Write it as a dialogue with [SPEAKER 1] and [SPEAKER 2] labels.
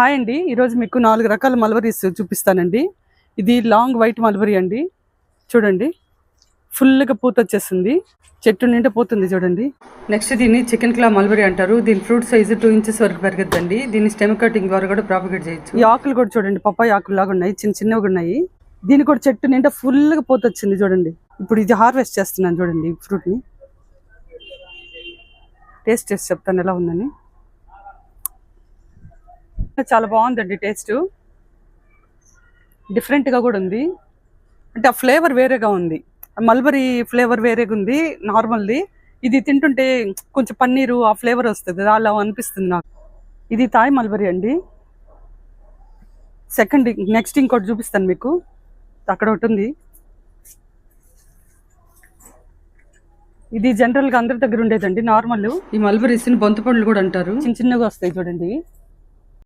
[SPEAKER 1] Hi అండి. ఈరోజు మీకు నాలుగు రకాల మల్బరీస్ చూపిస్తానండి. ఇది లాంగ్ వైట్ మల్బరీ అండి. చూడండి. ఫుల్గా పూత వచ్చేస్తుంది. చెట్టు నిండా పోతుంది చూడండి. నెక్స్ట్ దీన్ని చికెన్ క్లా మల్బరీ అంటారు. దీని ఫ్రూట్ సైజు టూ ఇంచెస్ వరకు పెరగద్దండి. దీన్ని స్టెమ్ కటింగ్ ద్వారా కూడా ప్రాపగేట్ చేయొచ్చు. ఈ ఆకులు కూడా చూడండి. పప్పాయి ఆకులు లాగా ఉన్నాయి. చిన్న చిన్నవి ఉన్నాయి. దీని కూడా చెట్టు నిండా ఫుల్గా పూత వచ్చింది చూడండి. ఇప్పుడు ఇది హార్వెస్ట్ చేస్తున్నాను చూడండి ఈ ఫ్రూట్ని. టేస్ట్ చేసి చెప్తాను ఎలా ఉందని. చాలా బాగుందండి టేస్ట్. డిఫరెంట్గా కూడా ఉంది. అంటే ఆ ఫ్లేవర్ వేరేగా ఉంది. మల్బరీ ఫ్లేవర్ వేరేగా ఉంది నార్మల్ది. ఇది తింటుంటే కొంచెం పన్నీరు ఆ ఫ్లేవర్ వస్తుంది. అలా అనిపిస్తుంది నాకు. ఇది తాయ్ మల్బరీ అండి. సెకండ్ నెక్స్ట్ ఇంకోటి చూపిస్తాను మీకు. అక్కడ ఒకటి ఉంది. ఇది జనరల్గా అందరి దగ్గర ఉండేదండి. నార్మల్. ఈ మల్బరీస్ని బొంత పండ్లు కూడా అంటారు. చిన్న చిన్నగా వస్తాయి చూడండి.